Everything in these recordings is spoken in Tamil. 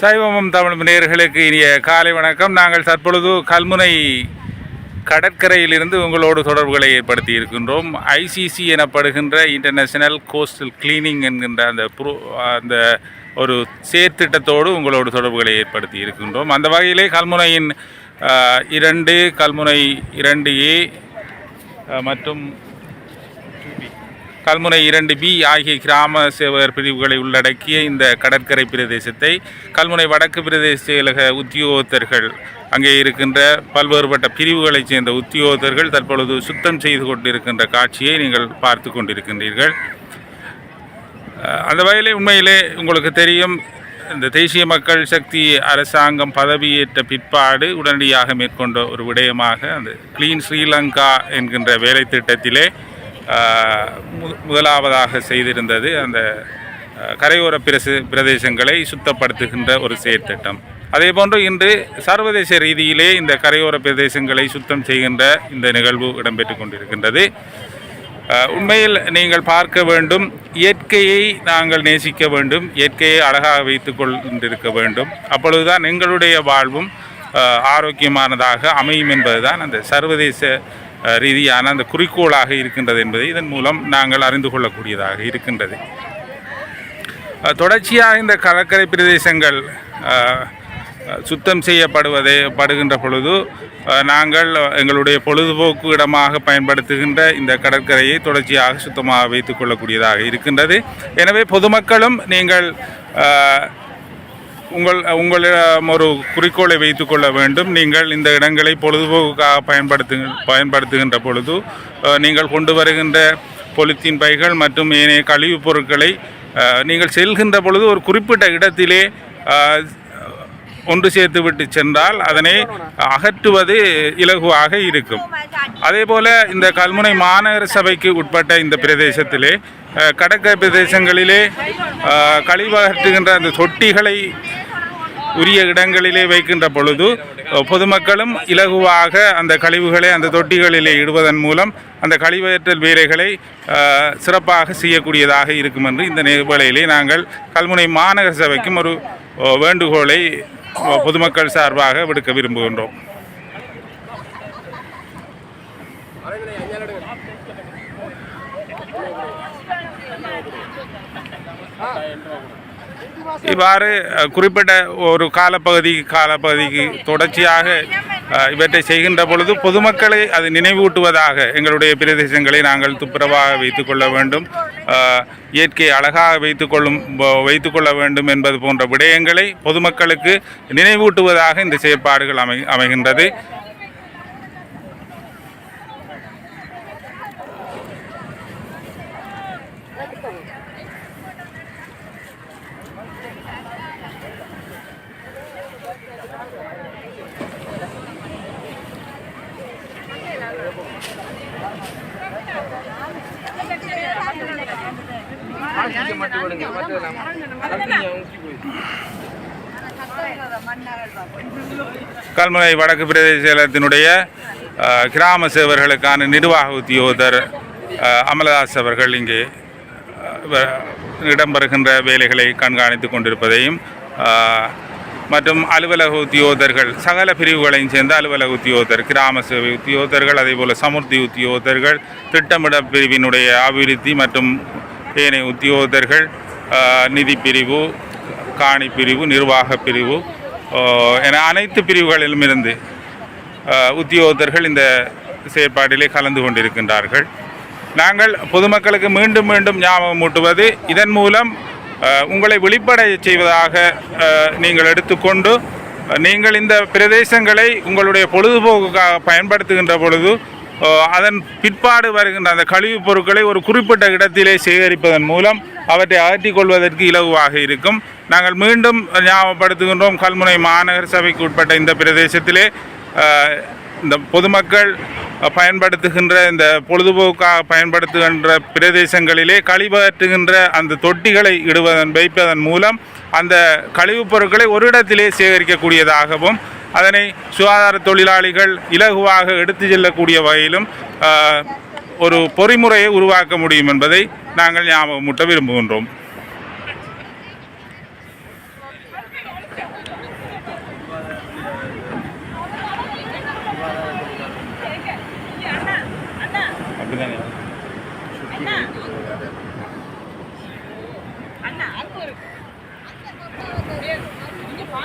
சைவமும் தமிழ் நேயர்களுக்கு இனிய காலை வணக்கம். நாங்கள் தற்பொழுது கல்முனை கடற்கரையிலிருந்து உங்களோடு தொடர்புகளை ஏற்படுத்தி இருக்கின்றோம். ஐசிசி எனப்படுகின்ற இன்டர்நேஷனல் கோஸ்டல் கிளீனிங் என்கின்ற அந்த ப்ரோ அந்த ஒரு செயற்திட்டத்தோடு உங்களோடு தொடர்புகளை ஏற்படுத்தி இருக்கின்றோம். அந்த வகையிலே கல்முனையின் இரண்டு கல்முனை இரண்டு ஏ மற்றும் கல்முனை இரண்டு பி ஆகிய கிராம சேவகர் பிரிவுகளை உள்ளடக்கிய இந்த கடற்கரை பிரதேசத்தை கல்முனை வடக்கு பிரதேச செயலக உத்தியோகத்தர்கள் அங்கே இருக்கின்ற பல்வேறுபட்ட பிரிவுகளைச் சேர்ந்த உத்தியோகத்தர்கள் தற்பொழுது சுத்தம் செய்து கொண்டிருக்கின்ற காட்சியை நீங்கள் பார்த்து கொண்டிருக்கின்றீர்கள். அந்த வகையிலே உண்மையிலே உங்களுக்கு தெரியும் இந்த தேசிய மக்கள் சக்தி அரசாங்கம் பதவியேற்ற பிற்பாடு உடனடியாக மேற்கொண்ட ஒரு விடயமாக அந்த கிளீன் ஸ்ரீலங்கா என்கின்ற வேலை திட்டத்திலே மு- முதலாவதாக செய்திருந்தது. அந்த கரையோர பிரசு பிரதேசங்களை சுத்தப்படுத்துகின்ற ஒரு செயற்திட்டம் அதேபோன்று இன்று சர்வதேச ரீதியிலே இந்த கரையோர பிரதேசங்களை சுத்தம் செய்கின்ற இந்த நிகழ்வு இடம்பெற்று கொண்டிருக்கின்றது. உண்மையில் நீங்கள் பார்க்க வேண்டும் இயற்கையை நாங்கள் நேசிக்க வேண்டும் இயற்கையை அழகாக வைத்து கொண்டிருக்க வேண்டும். அப்பொழுதுதான் எங்களுடைய வாழ்வும் ஆரோக்கியமானதாக அமையும் என்பதுதான் அந்த சர்வதேச ரீதியான அந்த குறிக்கோளாக இருக்கின்றது என்பதை இதன் மூலம் நாங்கள் அறிந்து கொள்ளக்கூடியதாக இருக்கின்றது. தொடர்ச்சியாக இந்த கடற்கரை பிரதேசங்கள் சுத்தம் செய்யப்படுவதை படுகின்ற பொழுது நாங்கள் எங்களுடைய பொழுதுபோக்கு இடமாக பயன்படுத்துகின்ற இந்த கடற்கரையை தொடர்ச்சியாக சுத்தமாக வைத்துக் கொள்ளக்கூடியதாக இருக்கின்றது. எனவே பொதுமக்களும் நீங்கள் உங்கள் உங்களிடம் ஒரு குறிக்கோளை வைத்துக்கொள்ள வேண்டும். நீங்கள் இந்த இடங்களை பொழுதுபோக்குக்காக பயன்படுத்து பயன்படுத்துகின்ற பொழுது நீங்கள் கொண்டு வருகின்ற பொலித்தீன் பைகள் மற்றும் ஏனைய கழிவுப் பொருட்களை நீங்கள் செல்கின்ற பொழுது ஒரு குறிப்பிட்ட இடத்திலே ஒன்று சேர்த்து விட்டு சென்றால் அதனை அகற்றுவது இலகுவாக இருக்கும். அதே போல் இந்த கல்முனை மாநகர சபைக்கு உட்பட்ட இந்த பிரதேசத்திலே கடற்கரை பிரதேசங்களிலே கழிவு அகற்றுகின்ற அந்த தொட்டிகளை உரிய இடங்களிலே வைக்கின்ற பொழுது பொதுமக்களும் இலகுவாக அந்த கழிவுகளை அந்த தொட்டிகளிலே இடுவதன் மூலம் அந்த கழிவற்றல் வேலைகளை சிறப்பாக செய்யக்கூடியதாக இருக்கும் என்று இந்த வேளையிலே நாங்கள் கல்முனை மாநகர சபைக்கும் ஒரு வேண்டுகோளை பொதுமக்கள் சார்பாக விடுக்க விரும்புகின்றோம். இவ்வாறு குறிப்பிட்ட ஒரு காலப்பகுதி காலப்பகுதிக்கு தொடர்ச்சியாக இவற்றை செய்கின்ற பொழுது பொதுமக்களை அது நினைவூட்டுவதாக எங்களுடைய பிரதேசங்களை நாங்கள் துப்புரவாக வைத்துக்கொள்ள வேண்டும். இயற்கை அழகாக வைத்துக்கொள்ளும் வைத்துக்கொள்ள வேண்டும் என்பது போன்ற விடயங்களை பொதுமக்களுக்கு நினைவூட்டுவதாக இந்த செயற்பாடுகள் அமை அமைகின்றது. கல்முனை வடக்கு பிரதேச செயலகத்தினுடைய கிராம சேவர்களுக்கான நிர்வாக உத்தியோகர் அமலதாஸ் அவர்கள் இங்கே இடம்பெறுகின்ற வேலைகளை கண்காணித்து கொண்டிருப்பதையும் மற்றும் அலுவலக உத்தியோகத்தர்கள் சகல பிரிவுகளையும் சேர்ந்த அலுவலக உத்தியோகத்தர் கிராம சேவை உத்தியோகத்தர்கள் அதேபோல் சமுர்த்தி உத்தியோகத்தர்கள் திட்டமிட பிரிவினுடைய அபிவிருத்தி மற்றும் ஏனைய உத்தியோகத்தர்கள் நிதி பிரிவு காணி பிரிவு நிர்வாக பிரிவு என அனைத்து பிரிவுகளிலும் இருந்து அஹ், உத்தியோகத்தர்கள் இந்த செயற்பாட்டிலே கலந்து கொண்டிருக்கின்றார்கள். நாங்கள் பொதுமக்களுக்கு மீண்டும் மீண்டும் ஞாபகம் மூட்டுவது இதன் மூலம் உங்களை வெளிப்படை செய்வதாக நீங்கள் எடுத்துக்கொண்டு நீங்கள் இந்த பிரதேசங்களை உங்களுடைய பொழுதுபோக்குக்காக பயன்படுத்துகின்ற பொழுது அதன் பிற்பாடு வருகின்ற அந்த கழிவுப் பொருட்களை ஒரு குறிப்பிட்ட இடத்திலே சேகரிப்பதன் மூலம் அவற்றை அகற்றிக் கொள்வதற்கு இலகுவாக இருக்கும். நாங்கள் மீண்டும் ஞாபகப்படுத்துகின்றோம் கல்முனை மாநகர சபைக்கு உட்பட்ட இந்த பிரதேசத்திலே இந்த பொதுமக்கள் பயன்படுத்துகின்ற இந்த பொழுதுபோக்காக பயன்படுத்துகின்ற பிரதேசங்களிலே கழிவகற்றுகின்ற அந்த தொட்டிகளை இடுவதன் வைப்பதன் மூலம் அந்த கழிவுப் பொருட்களை ஒரு இடத்திலே சேகரிக்கக்கூடியதாகவும் அதனை சுகாதார தொழிலாளிகள் இலகுவாக எடுத்து செல்லக்கூடிய வகையிலும் ஒரு பொறிமுறையை உருவாக்க முடியும் என்பதை நாங்கள் ஞாபகமூட்ட விரும்புகின்றோம்.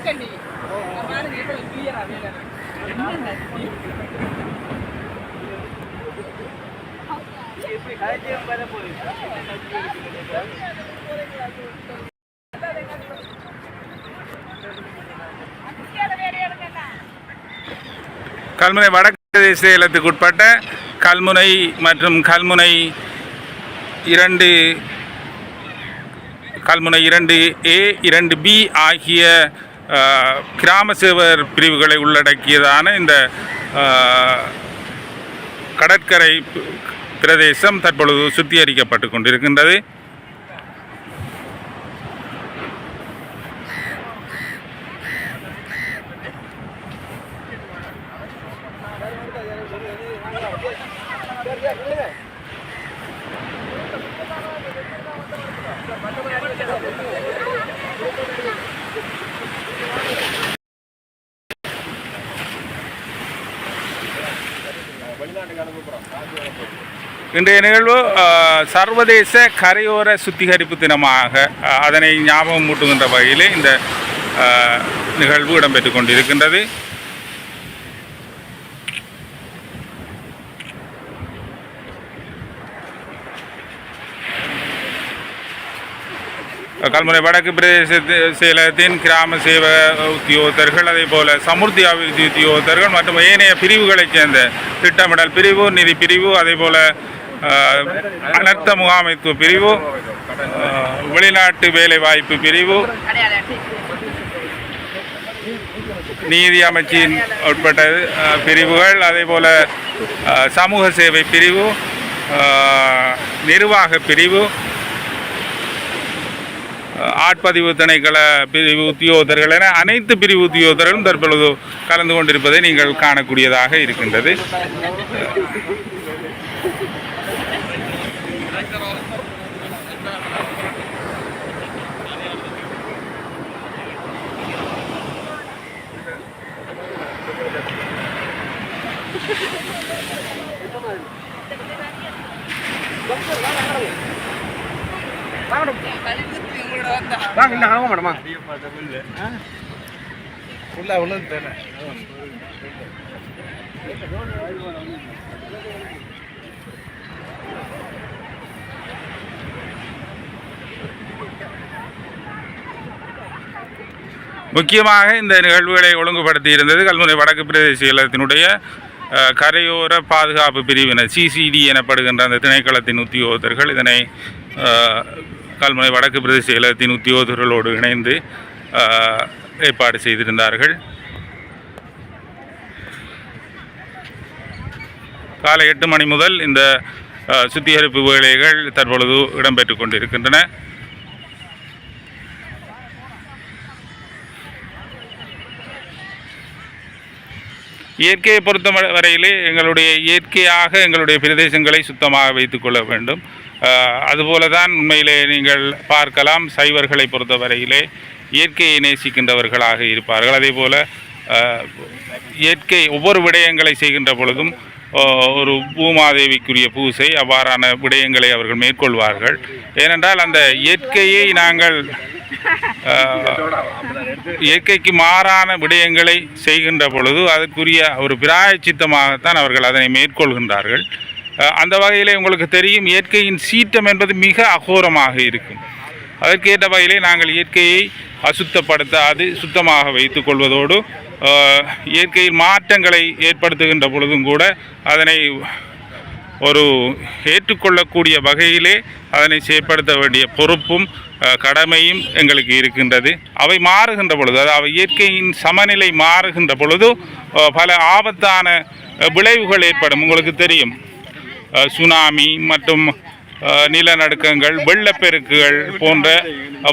பாருங்க எவ்வளவு கிளியரா வேலை கல்முனை வடக்கு பிரதேச உட்பட்ட கல்முனை மற்றும் கல்முனை இரண்டு கல்முனை இரண்டு ஏ இரண்டு பி ஆகிய கிராம சேவர் பிரிவுகளை உள்ளடக்கியதான இந்த கடற்கரை பிரதேசம் தற்பொழுது சுத்திகரிக்கப்பட்டு கொண்டிருக்கின்றது. இன்றைய நிகழ்வு சர்வதேச கரையோர சுத்திகரிப்பு தினமாக அதனை ஞாபகம் மூட்டுகின்ற வகையிலே இந்த நிகழ்வு இடம்பெற்று கொண்டிருக்கின்றது. கல்முனை வடக்கு பிரதேச செயலகத்தின் கிராம சேவ உத்தியோகத்தர்கள் அதே போல சமுர்த்தி அபிவிருத்தி உத்தியோகத்தர்கள் மற்றும் ஏனைய பிரிவுகளைச் சேர்ந்த திட்டமிடல் பிரிவு நிதி பிரிவு அதே போல அனர்த்த முகாமைத்துவ பிரிவு வெளிநாட்டு வேலைவாய்ப்பு பிரிவு நீதி அமைச்சின் உட்பட்ட பிரிவுகள் அதே போல் சமூக சேவை பிரிவு நிர்வாக பிரிவு ஆட்பதிவு திணைக்கள பிரிவு உத்தியோகத்தர்கள் என அனைத்து பிரிவு உத்தியோகத்தர்களும் தற்பொழுது கலந்து கொண்டிருப்பதை நீங்கள் காணக்கூடியதாக இருக்கின்றது. வாங்க இன்னும் ஆக மாட்டோமா உள்ள உள்ளது தானே. முக்கியமாக இந்த நிகழ்வுகளை ஒழுங்குபடுத்தி இருந்தது கல்முனை வடக்கு பிரதேச செயலகத்தினுடைய அஹ், கரையோர பாதுகாப்பு பிரிவினர் சிசிடி எனப்படுகின்ற அந்த திணைக்களத்தின் உத்தியோகத்தர்கள் இதனை அஹ், வடக்கு பிரதேச செயலகத்தின் உத்தியோகத்தர்களோடு இணைந்து ஏற்பாடு செய்திருந்தார்கள். காலை எட்டு மணி முதல் இந்த சுத்திகரிப்பு வேலைகள் தற்பொழுது இடம்பெற்று கொண்டிருக்கின்றன. இயற்கையை பொறுத்த வரையிலே எங்களுடைய இயற்கையாக எங்களுடைய பிரதேசங்களை சுத்தமாக வைத்துக்கொள்ள வேண்டும். அதுபோல தான் உண்மையிலே நீங்கள் பார்க்கலாம் சைவர்களை பொறுத்தவரையிலே இயற்கையை நேசிக்கின்றவர்களாக இருப்பார்கள். அதே போல் இயற்கை ஒவ்வொரு விடயங்களை செய்கின்ற பொழுதும் ஒரு பூமாதேவிக்குரிய பூசை அவ்வாறான விடயங்களை அவர்கள் மேற்கொள்வார்கள். ஏனென்றால் அந்த இயற்கையை நாங்கள் இயற்கைக்கு மாறான விடயங்களை செய்கின்ற பொழுது அதற்குரிய ஒரு பிராயச்சித்தமாகத்தான் அவர்கள் அதனை மேற்கொள்கின்றார்கள். அந்த வகையிலே உங்களுக்கு தெரியும் இயற்கையின் சீற்றம் என்பது மிக அகோரமாக இருக்கும். அதற்கேற்ற வகையிலே நாங்கள் இயற்கையை அசுத்தப்படுத்த அது சுத்தமாக வைத்து கொள்வதோடு இயற்கையில் மாற்றங்களை ஏற்படுத்துகின்ற பொழுதும் கூட அதனை ஒரு ஏற்றுக்கொள்ளக்கூடிய வகையிலே அதனை செயற்படுத்த வேண்டிய பொறுப்பும் கடமையும் எங்களுக்கு இருக்கின்றது. அவை மாறுகின்ற பொழுது அதாவது இயற்கையின் சமநிலை மாறுகின்ற பொழுது பல ஆபத்தான விளைவுகள் ஏற்படும். உங்களுக்கு தெரியும். சுனாமி மற்றும் நிலநடுக்கங்கள் வெள்ளப்பெருக்குகள் போன்ற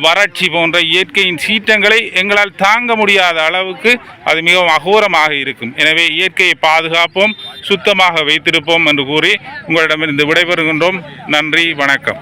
வறட்சி போன்ற இயற்கையின் சீற்றங்களை எங்களால் தாங்க முடியாத அளவுக்கு அது மிகவும் அகோரமாக இருக்கும். எனவே இயற்கையை பாதுகாப்போம் சுத்தமாக வைத்திருப்போம் என்று கூறி உங்களிடமிருந்து விடைபெறுகின்றோம். நன்றி வணக்கம்.